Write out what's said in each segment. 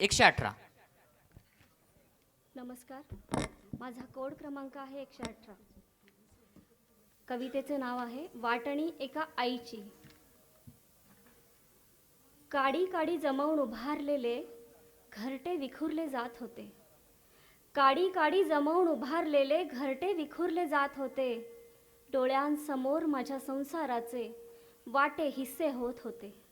एकशे अठरा. नमस्कार. माझा कोड क्रमांक आहे एकशे अठरा. कवितेचे नाव आहे वाटणी एका आईची. काडी काडी जमवून उभारलेले घरटे विखुरले जात होते. काडी काडी जमवून उभारलेले घरटे विखुरले जात होते. डोळ्यांसमोर माझ्या संसाराचे वाटे हिस्से होत होते.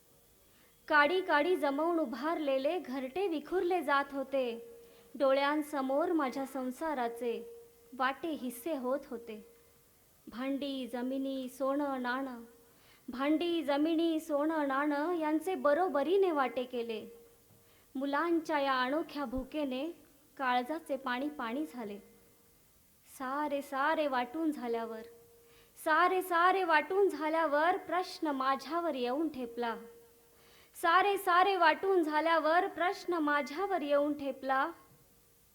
काडी काडी जमवून उभारलेले घरटे विखुरले जात होते. डोळ्यांसमोर माझ्या संसाराचे वाटे हिस्से होत होते. भांडी जमिनी सोनं नाणं. भांडी जमिनी सोनं नाणं यांचे बरोबरीने वाटे केले. मुलांच्या या अनोख्या भुकेने काळजाचे पाणी पाणी झाले. सारे सारे वाटून झाल्यावर सारे सारे वाटून झाल्यावर प्रश्न माझ्यावर येऊन ठेपला. सारे सारे वाटून झाल्यावर प्रश्न माझ्यावर येऊन ठेपला.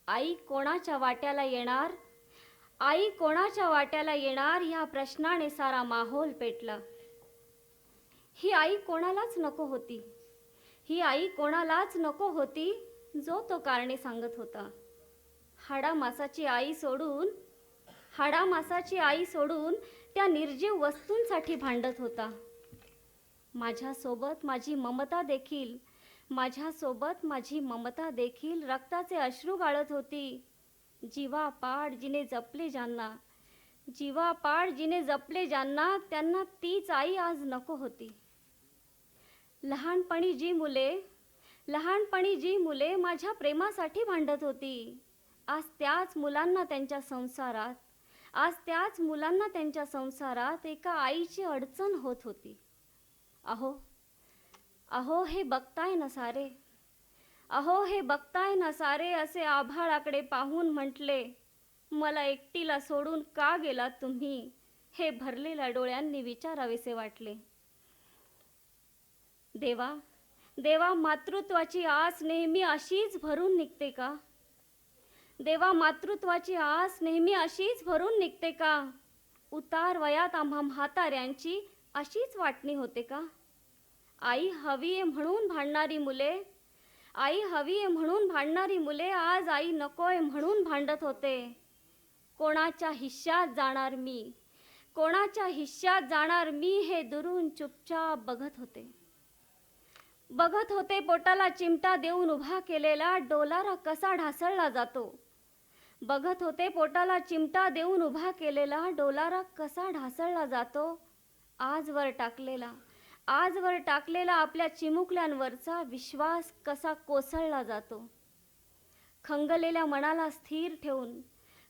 आई कोणाच्या वाट्याला येणार? आई कोणाच्या वाट्याला येणार ह्या प्रश्नाने सारा माहोल पेटला. ही आई कोणालाच नको होती. ही आई कोणालाच नको होती जो तो कारणे सांगत होता. हाडा मासाची आई सोडून हाडा मासाची आई सोडून त्या निर्जीव वस्तूंसाठी भांडत होता. माझ्यासोबत माझी ममता देखील. माझ्यासोबत माझी ममता देखील रक्ताचे अश्रू गाळत होती. जीवा पाड जिने जपले ज्यांना. जीवा पाड जिने जपले ज्यांना त्यांना तीच आई आज नको होती. लहानपणी जी मुले लहानपणी जी मुले माझ्या प्रेमासाठी भांडत होती. आज त्याच मुलांना त्यांच्या संसारात आज त्याच मुलांना त्यांच्या संसारात एका आईची अडचण होत होती. अहो अहो हे बघताय ना सारे. अहो हे बघताय ना सारे असे आभाळाकडे पाहून म्हटले मला एकटीला सोडून का गेला तुम्ही? हे भरलेल्या डोळ्यांनी विचारावेसे वाटले. देवा देवा मातृत्वाची आस नेहमी अशीच भरून निघते का? देवा मातृत्वाची आस नेहमी अशीच भरून निघते का? उतार वयात आम्हा म्हाताऱ्यांची अशीच वाटणी होते का? आई हवी आहे म्हणून भांडणारी मुले. आई हवी आहे म्हणून भांडणारी मुले आज आई नकोय म्हणून भांडत होते. कोणाच्या हिश्श्यात जाणार मी? कोणाच्या हिश्श्यात जाणार मी हे दुरून चुपचाप बघत होते. बघत होते पोटाला चिमटा देऊन उभा केलेला डोलारा कसा ढासळला जातो. बघत होते पोटाला चिमटा देऊन उभा केलेला डोलारा कसा ढासळला जातो. आजवर टाकलेला. आजवर टाकलेला आपल्या चिमुकल्यांवरचा विश्वास कसा कोसळला जातो? खंगलेल्या मनाला स्थिर ठेवून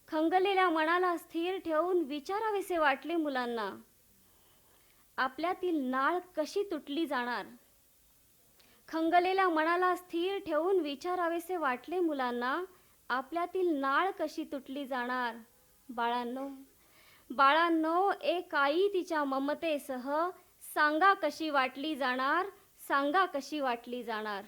खंगलेल्या मनाला स्थिर ठेवून विचारावेसे वाटले मुलांना. आपल्यातील नाळ कशी तुटली जाणार? खंगलेल्या मनाला स्थिर ठेवून विचारावेसे वाटले मुलांना आपल्यातील नाळ कशी तुटली जाणार? बाळांनो बाळांनो एक आई तिच्या ममतेसह सांगा कशी वाटली जाणार सांगा कशी वाटली जाणार.